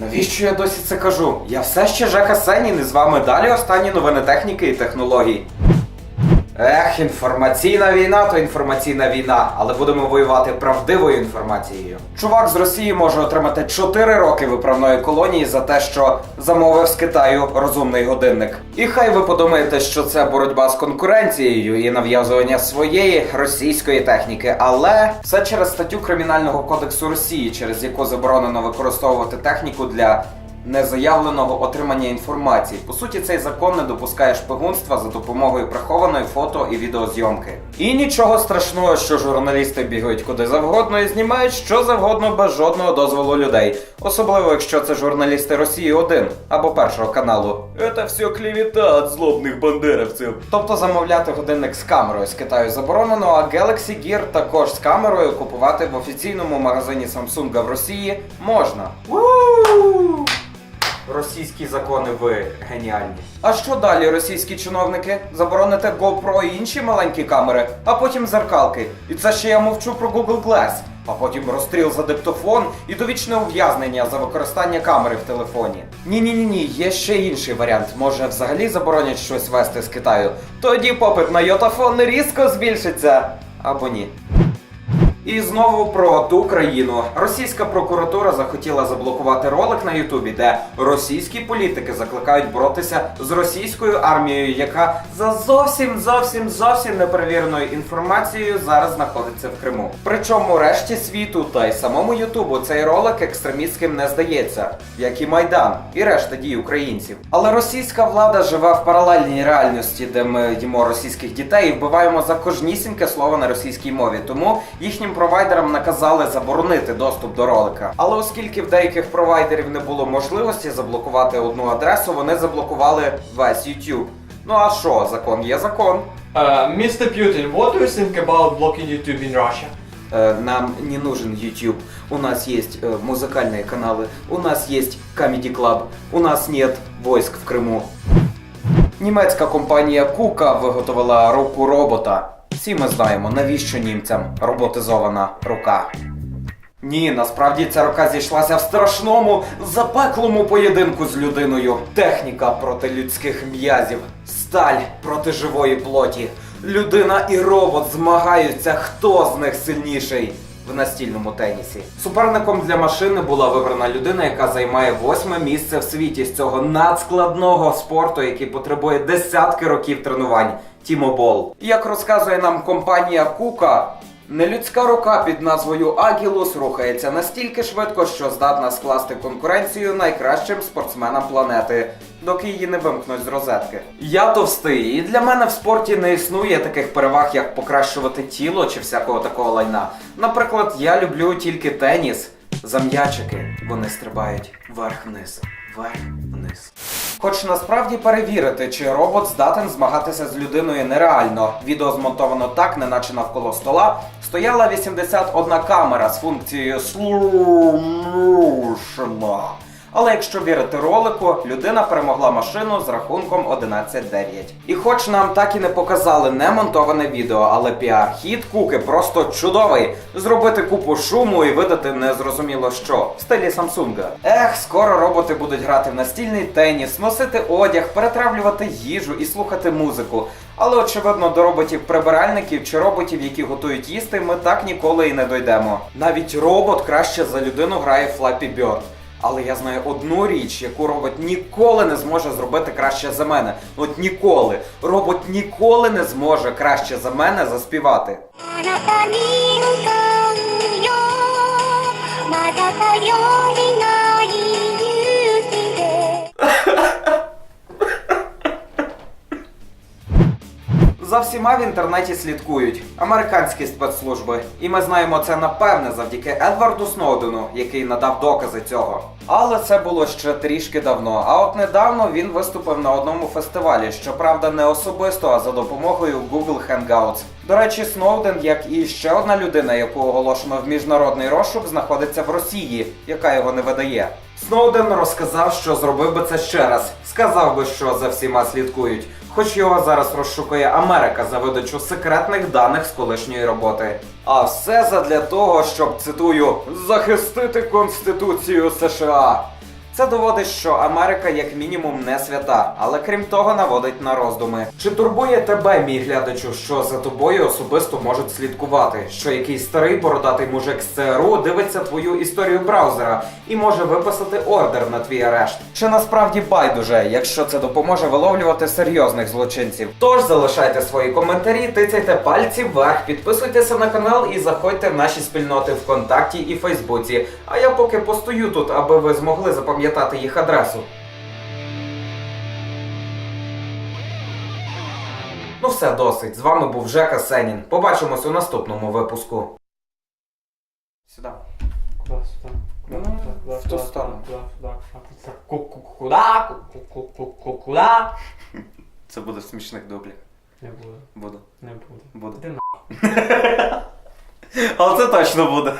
Навіщо я досі це кажу? Я все ще Жека Сенін і з вами далі останні новини техніки і технологій. Ех, інформаційна війна то інформаційна війна, але будемо воювати правдивою інформацією. Чувак з Росії може отримати 4 роки виправної колонії за те, що замовив з Китаю розумний годинник. І хай ви подумаєте, що це боротьба з конкуренцією і нав'язування своєї російської техніки, але все через статтю Кримінального кодексу Росії, через яку заборонено використовувати техніку для незаявленого отримання інформації. По суті, цей закон не допускає шпигунства за допомогою прихованої фото і відеозйомки. І нічого страшного, що журналісти бігають куди завгодно і знімають що завгодно без жодного дозволу людей, особливо якщо це журналісти Росії 1 або першого каналу. Це все клівіта від злобних бандеровців. Тобто замовляти годинник з камерою з Китаю заборонено, а Galaxy Gear також з камерою купувати в офіційному магазині Samsung в Росії можна. Російські закони ви геніальні. А що далі, російські чиновники? Забороните GoPro і інші маленькі камери, а потім зеркалки. І це ще я мовчу про Google Glass. А потім розстріл за диктофон і довічне ув'язнення за використання камери в телефоні. Ні, ні, ні, ні, є ще інший варіант. Може, взагалі заборонять щось вести з Китаю. Тоді попит на йотафон різко збільшиться. Або ні. І знову про ту країну. Російська прокуратура захотіла заблокувати ролик на Ютубі, де російські політики закликають боротися з російською армією, яка за зовсім зовсім зовсім неперевіреною інформацією зараз знаходиться в Криму. Причому решті світу та й самому Ютубу цей ролик екстремістським не здається, як і Майдан, і решта дій українців. Але російська влада живе в паралельній реальності, де ми їмо російських дітей і вбиваємо за кожнісіньке слово на російській мові. Тому їхнім провайдерам наказали заборонити доступ до ролика. Але оскільки в деяких провайдерів не було можливості заблокувати одну адресу, вони заблокували весь YouTube. Ну а що, закон є закон. Uh, Mr. Putin, what do you think about blocking YouTube in Russia? Э, Нам не нужен YouTube. У нас есть э, музыкальные каналы, у нас есть Comedy Club, у нас нет войск в Криму. Німецька компанія Кука виготовила руку робота. Всі ми знаємо, навіщо німцям роботизована рука. Ні, насправді ця рука зійшлася в страшному, запеклому поєдинку з людиною. Техніка проти людських м'язів, сталь проти живої плоті. Людина і робот змагаються, хто з них сильніший в настільному тенісі. Суперником для машини була вибрана людина, яка займає восьме місце в світі з цього надскладного спорту, який потребує десятки років тренувань. Тімо Бол. Як розказує нам компанія Кука, Нелюдська рука під назвою Агілус рухається настільки швидко, що здатна скласти конкуренцію найкращим спортсменам планети, доки її не вимкнуть з розетки. Я товстий, і для мене в спорті не існує таких переваг, як покращувати тіло чи всякого такого лайна. Наприклад, я люблю тільки теніс за м'ячики. Вони стрибають вверх-вниз, вверх-вниз. Хоч насправді перевірити, чи робот здатен змагатися з людиною нереально. Відео змонтовано так, неначе навколо стола, стояла 81 камера з функцією motion. Але якщо вірити ролику, людина перемогла машину з рахунком 11-9. І хоч нам так і не показали немонтоване відео, але піар-хід куки просто чудовий. Зробити купу шуму і видати незрозуміло що в стилі Самсунга. Ех, скоро роботи будуть грати в настільний теніс, носити одяг, перетравлювати їжу і слухати музику. Але очевидно, до роботів-прибиральників чи роботів, які готують їсти, ми так ніколи і не дойдемо. Навіть робот краще за людину грає в Flappy. Але я знаю одну річ, яку робот ніколи не зможе зробити краще за мене. От ніколи. Робот ніколи не зможе краще за мене заспівати. За всіма в інтернеті слідкують американські спецслужби, і ми знаємо це напевне завдяки Едварду Сноудену, який надав докази цього. Але це було ще трішки давно. А от недавно він виступив на одному фестивалі, щоправда, не особисто, а за допомогою Google Hangouts. До речі, Сноуден, як і ще одна людина, яку оголошено в міжнародний розшук, знаходиться в Росії, яка його не видає. Сноуден розказав, що зробив би це ще раз. Сказав би, що за всіма слідкують. Хоч його зараз розшукує Америка за видачу секретних даних з колишньої роботи. А все задля того, щоб цитую захистити Конституцію США. Це доводить, що Америка як мінімум не свята, але крім того наводить на роздуми. Чи турбує тебе, мій глядачу, що за тобою особисто можуть слідкувати? Що якийсь старий бородатий мужик з ЦРУ дивиться твою історію браузера і може виписати ордер на твій арешт? Чи насправді байдуже, якщо це допоможе виловлювати серйозних злочинців? Тож залишайте свої коментарі, тицяйте пальці вверх, підписуйтеся на канал і заходьте в наші спільноти ВКонтакті і Фейсбуці. А я поки постою тут, аби ви змогли запам'ятати їх адресу. Ну все досить. З вами був Жека Сенін. Побачимось у наступному випуску. Сюди. Куда сюда? Ну, Куда, куда, в ту куда, сторону. Куда, куда, куда, ку- ку- куда, ку- ку- ку- ку- куда? Це буде в смішних дублях. Не буду, Буду. не буду. Буду. Іди Але це точно буде.